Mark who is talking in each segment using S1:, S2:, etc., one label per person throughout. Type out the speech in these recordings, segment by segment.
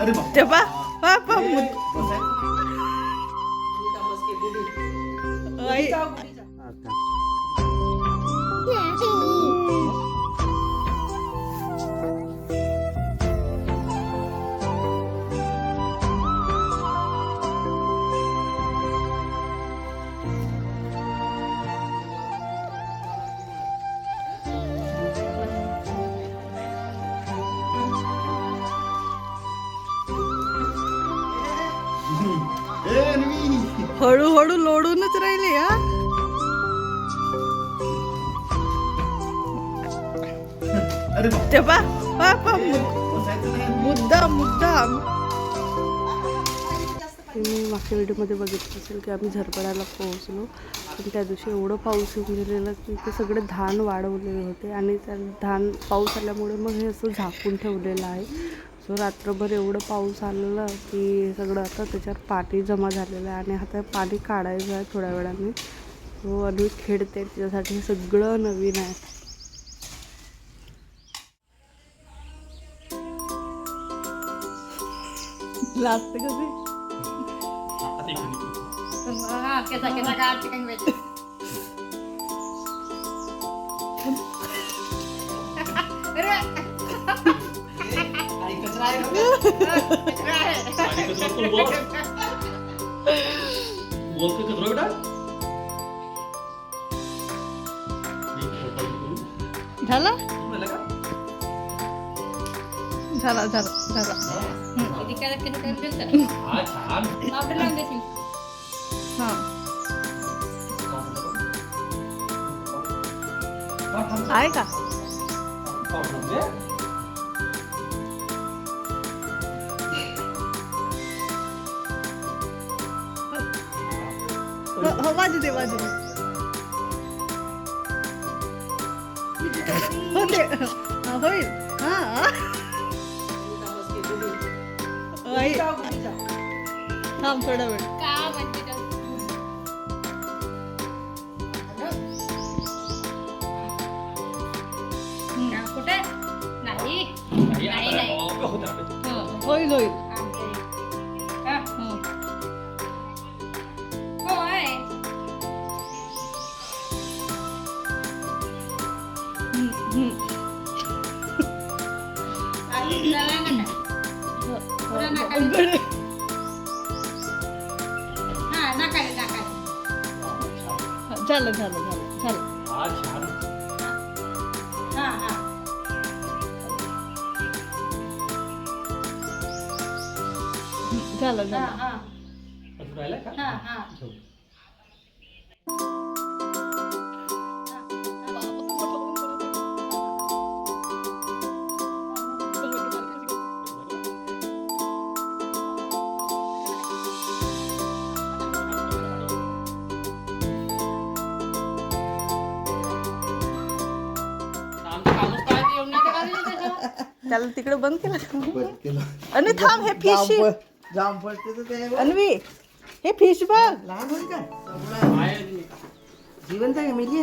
S1: अरे बाप.
S2: पा पा पा. मुद- आई. हळूहळू लोडूनच राहिली हा?
S1: अरे बाप
S2: ते पा पा पा मुद-
S1: बसायचं नाही
S2: मुद्दाम मुद्दाम तुम्ही मागच्या व्हिडिओमध्ये बघितलं असेल की आम्ही झरपडाला पोहोचलो. पण त्या दिवशी एवढं पाऊस येऊन गेलेलं की ते सगळे धान वाढवलेले होते. आणि त्या धान पाऊस आल्यामुळे मग हे असं झाकून ठेवलेलं आहे. सो रात्रभर एवढं पाऊस आलेलं की हे सगळं आता त्याच्यावर पाणी जमा झालेलं आहे आणि आता पाणी काढायचं आहे थोड्या वेळाने. सो आणि खेळते त्याच्यासाठी हे सगळं नवीन आहे. लागते कधी?
S3: Kita kita kan chicken wing.
S2: झाला झाला झाला वाजू दे होते हा, होईल हा आई. थांब थोडा वेळ
S3: Ka macam tu. Nah, kuda. Naik. Naik naik. Oh.
S2: होईल होईल झालं झालं झालं झालं
S3: Ha ha.
S2: झालं
S3: Ha
S2: झालं
S3: ha. Ha
S2: त्याला तिकडे बंद केलं का?
S1: बरं केलं.
S2: आणि थांब हे फिश
S1: जांभळ ते तर ते.
S2: अन्वी हे फिश बघ.
S1: लहान होईल का जिवंत आहे मिली?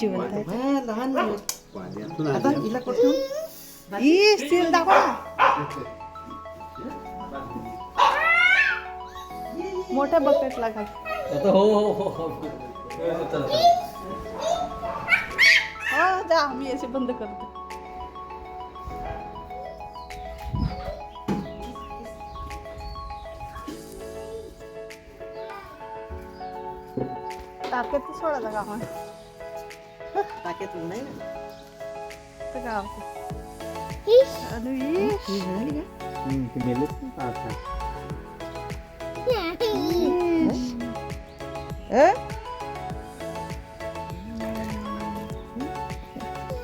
S2: जिवंत आहे.
S1: हा लहान आहे. आता हिला कुठून
S2: ई स्टील दाखव. ना. मोठ्या बकेट लागा हा जा मी असे बंद करते. टाक्यात सोडायला का आपण
S1: नाही ना.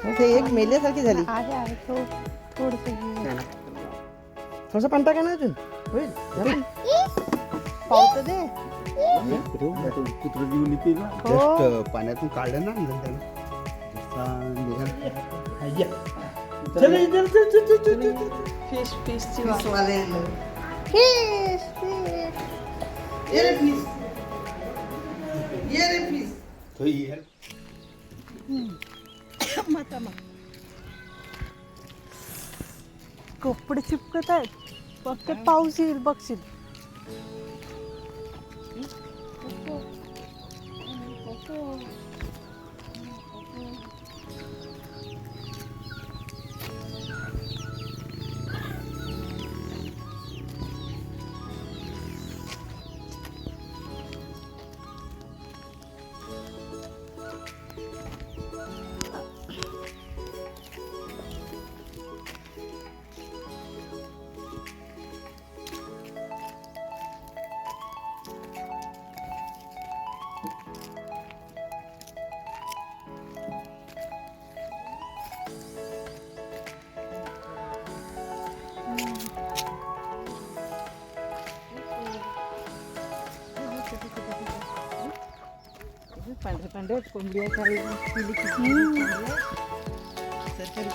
S2: तर
S1: ही एक मेल्यासारखी झाली.
S2: थोडस
S1: पाणी टाका ना अजून. होईल?
S2: पावतं दे.
S4: कुत्र घेऊन येते ना
S2: हो.
S4: जस्ट पाण्यातून काढलं ना नंतर त्याला निघाला.
S1: चल, चल, चल, चल, चल, चल, चल, चल.
S2: फिश फिशची फिश फिश
S4: तो ये
S2: कपडे चिपकत आहेत फक्त पाऊस येईल बघशील 嗯，不过。
S1: पांढरे पांढरे कोंबड्या काही किली किती सरकारी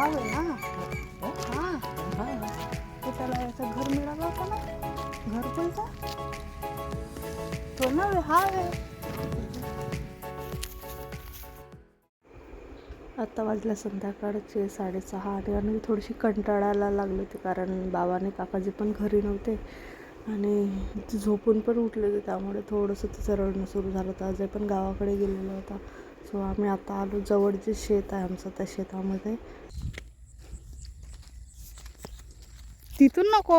S1: किली कधी किती
S2: हा? वे ना हा. तो त्याला याचं घर मिळालं होतं ना? घर कोणता तो ना हा आत्ता वाजल्या संध्याकाळचे साडेसहा आणि आणि थोडीशी कंटाळायला लागली होती कारण बाबाने काकाजी पण घरी नव्हते आणि झोपून पण उठले होते त्यामुळे थोडंसं तिचं रडणं सुरू झालं होतं. अजय पण गावाकडे गेलेला होता. सो आम्ही आता आलो जवळ जे शेत आहे आमचं त्या शेतामध्ये. तिथून नको.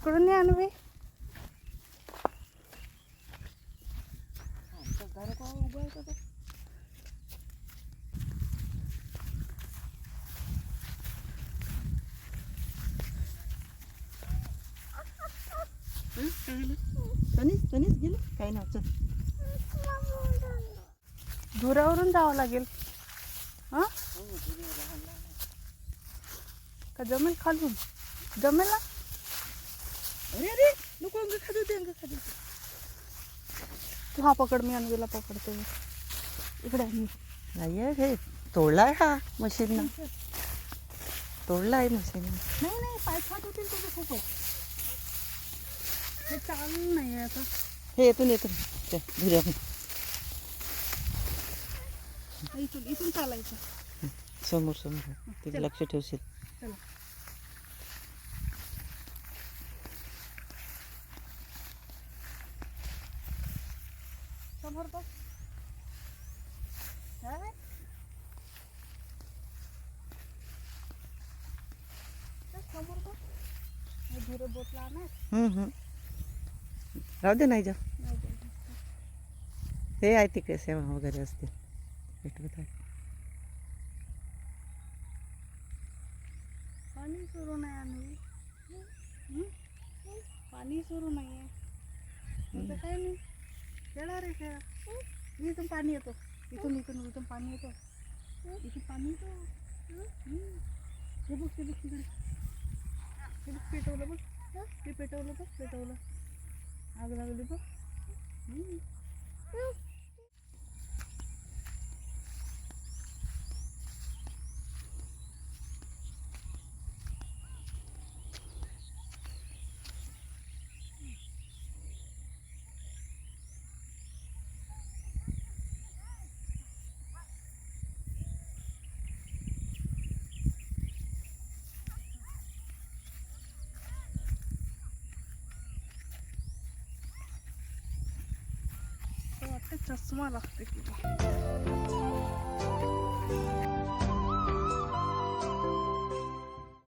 S2: तिकडून नाही आणवे
S1: कणीस कणीस गेलं? काही नव्हतं
S2: दुरावरून जावं लागेल. हां? का जमेल खालून? जमेल ना?
S1: अरे अरे नको अंग खाजू दे अंग खाजू दे.
S2: तू हा पकड मी अनवीला पकडते. इकडे मी
S1: नाही आहे हे. तोडलाय हा मशीन तोडलाय मशीन
S2: नाही नाही पाय फाट होतील तुझे खूपच. हे चालू नाही आहे आता.
S1: हे येतून येतून ते धुऱ्या.
S2: इथून इथून चालायचं.
S1: समोर समोर. ते लक्ष ठेवशील.
S2: चला समोर बघ काय? चल, समोर बघ
S1: हम्म, हम्म. राहू दे नाही जा हे आहे तिकडे सेवा वगैरे असते. भेटवत आहे
S2: पाणी सुरू नाही? पाणी सुरू नाही आहे काय नाही खेळा रे खेळा. इथून पाणी येतो. इथून इथून इथून पाणी येतो. इथून पाणी येतो. हं. बघ ते बघ तिकडे. बघ पेटवलं बघ. ते पेटवलं बघ पेटवलं. आग लागली बघ हं. तर वाटतं चष्मा लागते किंवा